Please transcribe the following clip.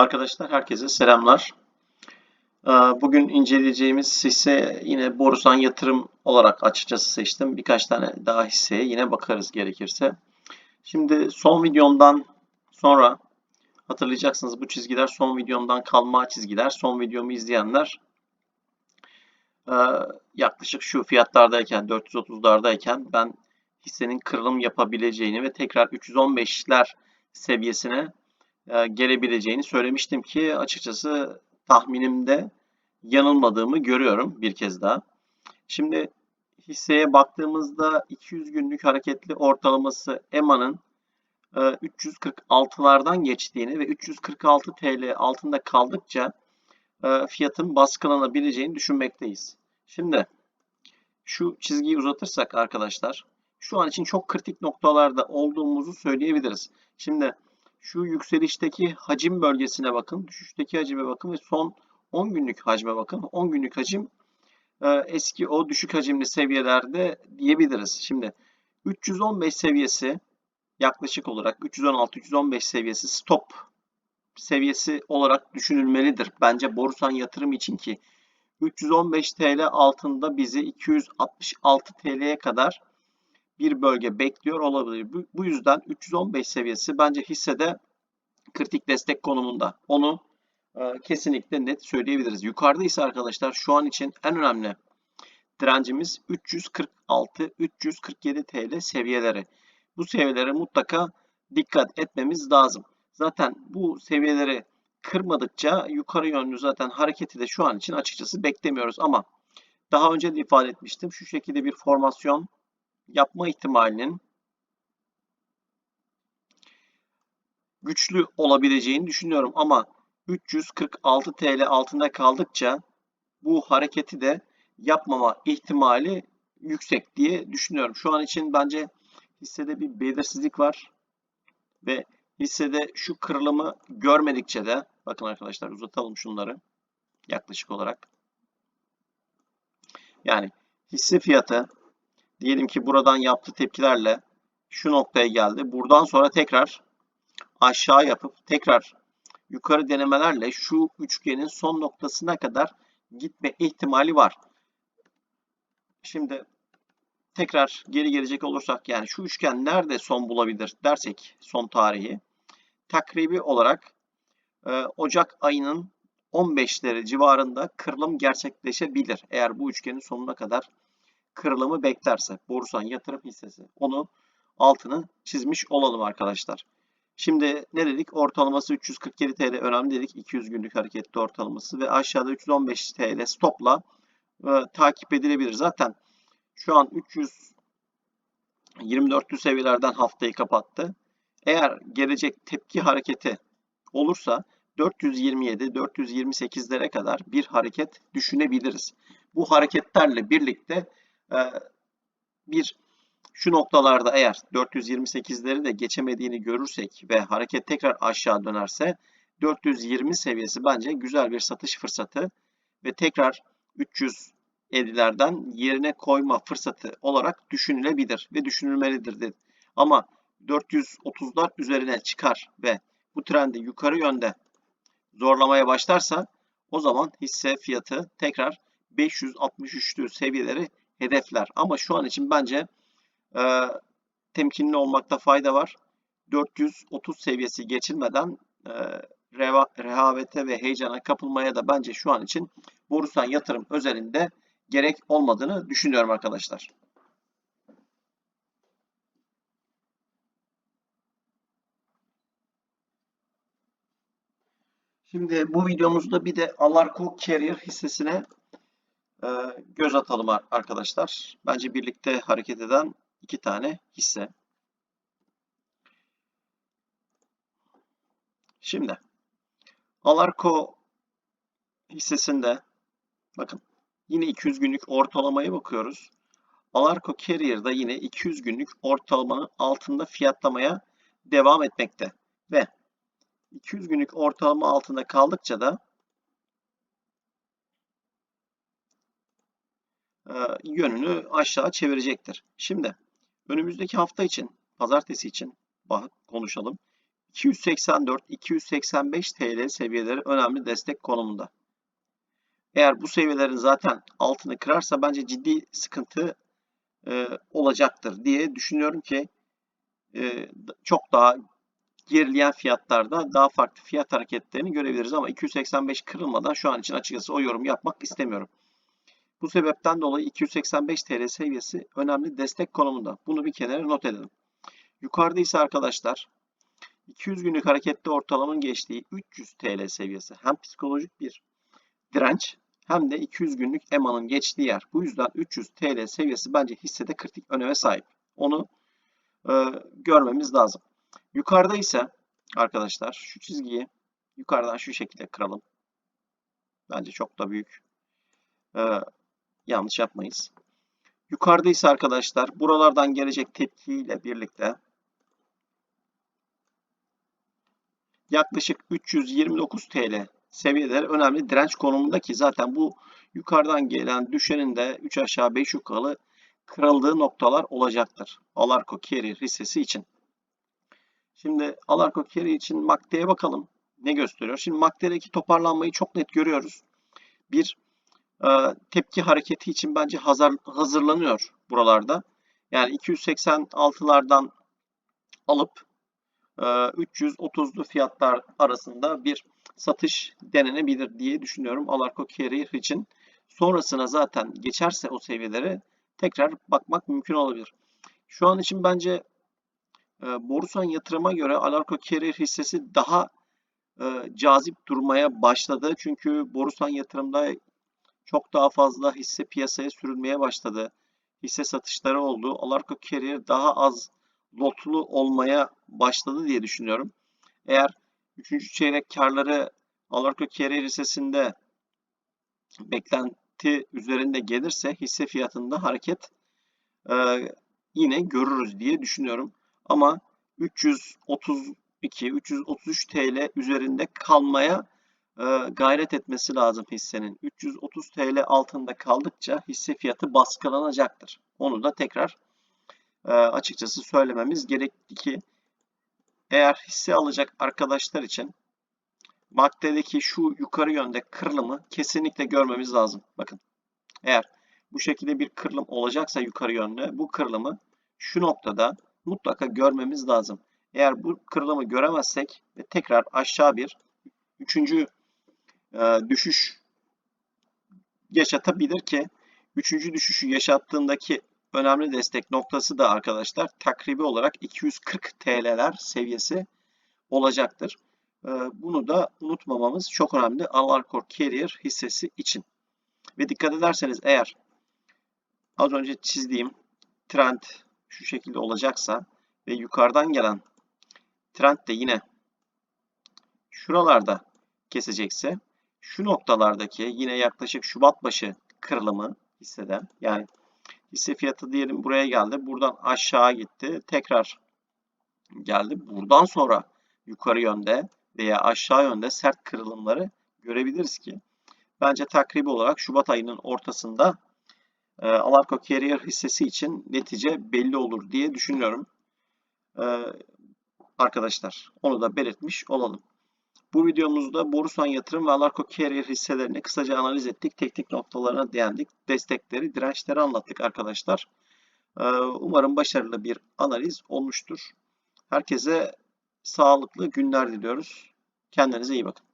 Arkadaşlar herkese selamlar. Ee, Bugün inceleyeceğimiz hisse yine Borusan Yatırım olarak açıkçası seçtim. Birkaç tane daha hisseye yine bakarız gerekirse. Şimdi son videomdan sonra hatırlayacaksınız bu çizgiler son videomdan kalma çizgiler. Son videomu izleyenler e, yaklaşık şu fiyatlardayken 430'lardayken ben hissenin kırılım yapabileceğini ve tekrar 315'ler seviyesine e, gelebileceğini söylemiştim ki açıkçası tahminimde yanılmadığımı görüyorum bir kez daha. Şimdi hisseye baktığımızda 200 günlük hareketli ortalaması EMA'nın e, 346'lardan geçtiğini ve 346 TL altında kaldıkça e, fiyatın baskılanabileceğini düşünmekteyiz. Şimdi şu çizgiyi uzatırsak arkadaşlar şu an için çok kritik noktalarda olduğumuzu söyleyebiliriz. Şimdi şu yükselişteki hacim bölgesine bakın, düşüşteki hacime bakın ve son 10 günlük hacme bakın. 10 günlük hacim e, eski o düşük hacimli seviyelerde diyebiliriz. Şimdi 315 seviyesi yaklaşık olarak 316-315 seviyesi stop seviyesi olarak düşünülmelidir. Bence Borusan yatırım için ki 315 TL altında bizi 266 TL'ye kadar bir bölge bekliyor olabilir. Bu, yüzden 315 seviyesi bence hissede kritik destek konumunda. Onu e, kesinlikle net söyleyebiliriz. Yukarıda ise arkadaşlar şu an için en önemli direncimiz 346-347 TL seviyeleri. Bu seviyelere mutlaka dikkat etmemiz lazım. Zaten bu seviyeleri kırmadıkça yukarı yönlü zaten hareketi de şu an için açıkçası beklemiyoruz ama daha önce de ifade etmiştim. Şu şekilde bir formasyon yapma ihtimalinin güçlü olabileceğini düşünüyorum ama 346 TL altında kaldıkça bu hareketi de yapmama ihtimali yüksek diye düşünüyorum. Şu an için bence hissede bir belirsizlik var ve hissede şu kırılımı görmedikçe de bakın arkadaşlar uzatalım şunları yaklaşık olarak. Yani hisse fiyatı diyelim ki buradan yaptığı tepkilerle şu noktaya geldi. Buradan sonra tekrar aşağı yapıp tekrar yukarı denemelerle şu üçgenin son noktasına kadar gitme ihtimali var. Şimdi tekrar geri gelecek olursak yani şu üçgen nerede son bulabilir dersek son tarihi takribi olarak e, Ocak ayının 15'leri civarında kırılım gerçekleşebilir. Eğer bu üçgenin sonuna kadar kırılımı beklerse Borusan yatırım hissesi onu altını çizmiş olalım arkadaşlar. Şimdi ne dedik? Ortalaması 347 TL önemli dedik. 200 günlük hareketli ortalaması ve aşağıda 315 TL stopla e, takip edilebilir. Zaten şu an 324'lü seviyelerden haftayı kapattı. Eğer gelecek tepki hareketi olursa 427-428'lere kadar bir hareket düşünebiliriz. Bu hareketlerle birlikte bir şu noktalarda eğer 428'leri de geçemediğini görürsek ve hareket tekrar aşağı dönerse 420 seviyesi bence güzel bir satış fırsatı ve tekrar 350'lerden yerine koyma fırsatı olarak düşünülebilir ve düşünülmelidir dedi. Ama 430'lar üzerine çıkar ve bu trendi yukarı yönde zorlamaya başlarsa o zaman hisse fiyatı tekrar 563'lü seviyeleri hedefler. Ama şu an için bence e, temkinli olmakta fayda var. 430 seviyesi geçilmeden e, reva, rehavete ve heyecana kapılmaya da bence şu an için Borusan yatırım özelinde gerek olmadığını düşünüyorum arkadaşlar. Şimdi bu videomuzda bir de Alarko Carrier hissesine göz atalım arkadaşlar. Bence birlikte hareket eden iki tane hisse. Şimdi Alarko hissesinde bakın yine 200 günlük ortalamaya bakıyoruz. Alarko Carrier'da yine 200 günlük ortalamanın altında fiyatlamaya devam etmekte ve 200 günlük ortalama altında kaldıkça da e, yönünü aşağı çevirecektir. Şimdi önümüzdeki hafta için, pazartesi için konuşalım. 284-285 TL seviyeleri önemli destek konumunda. Eğer bu seviyelerin zaten altını kırarsa bence ciddi sıkıntı e, olacaktır diye düşünüyorum ki e, çok daha gerileyen fiyatlarda daha farklı fiyat hareketlerini görebiliriz ama 285 kırılmadan şu an için açıkçası o yorum yapmak istemiyorum. Bu sebepten dolayı 285 TL seviyesi önemli destek konumunda. Bunu bir kenara not edelim. Yukarıda ise arkadaşlar 200 günlük hareketli ortalamanın geçtiği 300 TL seviyesi hem psikolojik bir direnç hem de 200 günlük EMA'nın geçtiği yer. Bu yüzden 300 TL seviyesi bence hissede kritik öneme sahip. Onu e, görmemiz lazım. Yukarıda ise arkadaşlar şu çizgiyi yukarıdan şu şekilde kıralım. Bence çok da büyük e, yanlış yapmayız. Yukarıda arkadaşlar buralardan gelecek tepkiyle birlikte yaklaşık 329 TL seviyeleri önemli direnç konumunda ki zaten bu yukarıdan gelen düşenin de 3 aşağı 5 yukarı kırıldığı noktalar olacaktır. Alarko Carrier hissesi için. Şimdi Alarko Carrier için MACD'ye bakalım. Ne gösteriyor? Şimdi MACD'deki toparlanmayı çok net görüyoruz. Bir tepki hareketi için bence hazır, hazırlanıyor buralarda. Yani 286'lardan alıp 330'lu fiyatlar arasında bir satış denenebilir diye düşünüyorum Alarko Carrier için. Sonrasına zaten geçerse o seviyelere tekrar bakmak mümkün olabilir. Şu an için bence e, Borusan yatırıma göre Alarko Carrier hissesi daha e, cazip durmaya başladı. Çünkü Borusan yatırımda çok daha fazla hisse piyasaya sürülmeye başladı. Hisse satışları oldu. Alarko Carrier daha az lotlu olmaya başladı diye düşünüyorum. Eğer 3. çeyrek karları Alarko Carrier hissesinde beklenti üzerinde gelirse hisse fiyatında hareket e, yine görürüz diye düşünüyorum. Ama 332, 333 TL üzerinde kalmaya gayret etmesi lazım hissenin. 330 TL altında kaldıkça hisse fiyatı baskılanacaktır. Onu da tekrar e, açıkçası söylememiz gerekli ki eğer hisse alacak arkadaşlar için maddedeki şu yukarı yönde kırılımı kesinlikle görmemiz lazım. Bakın eğer bu şekilde bir kırılım olacaksa yukarı yönde bu kırılımı şu noktada mutlaka görmemiz lazım. Eğer bu kırılımı göremezsek ve tekrar aşağı bir üçüncü e, düşüş yaşatabilir ki üçüncü düşüşü yaşattığındaki önemli destek noktası da arkadaşlar takribi olarak 240 TL'ler seviyesi olacaktır. Ee, bunu da unutmamamız çok önemli Alarkor Carrier hissesi için. Ve dikkat ederseniz eğer az önce çizdiğim trend şu şekilde olacaksa ve yukarıdan gelen trend de yine şuralarda kesecekse şu noktalardaki yine yaklaşık Şubat başı kırılımı hisseden yani hisse fiyatı diyelim buraya geldi. Buradan aşağı gitti. Tekrar geldi. Buradan sonra yukarı yönde veya aşağı yönde sert kırılımları görebiliriz ki bence takribi olarak Şubat ayının ortasında e, Alarko Carrier hissesi için netice belli olur diye düşünüyorum. E, arkadaşlar onu da belirtmiş olalım. Bu videomuzda Borusan Yatırım ve Alarko Carrier hisselerini kısaca analiz ettik. Teknik noktalarına değindik. Destekleri, dirençleri anlattık arkadaşlar. Ee, umarım başarılı bir analiz olmuştur. Herkese sağlıklı günler diliyoruz. Kendinize iyi bakın.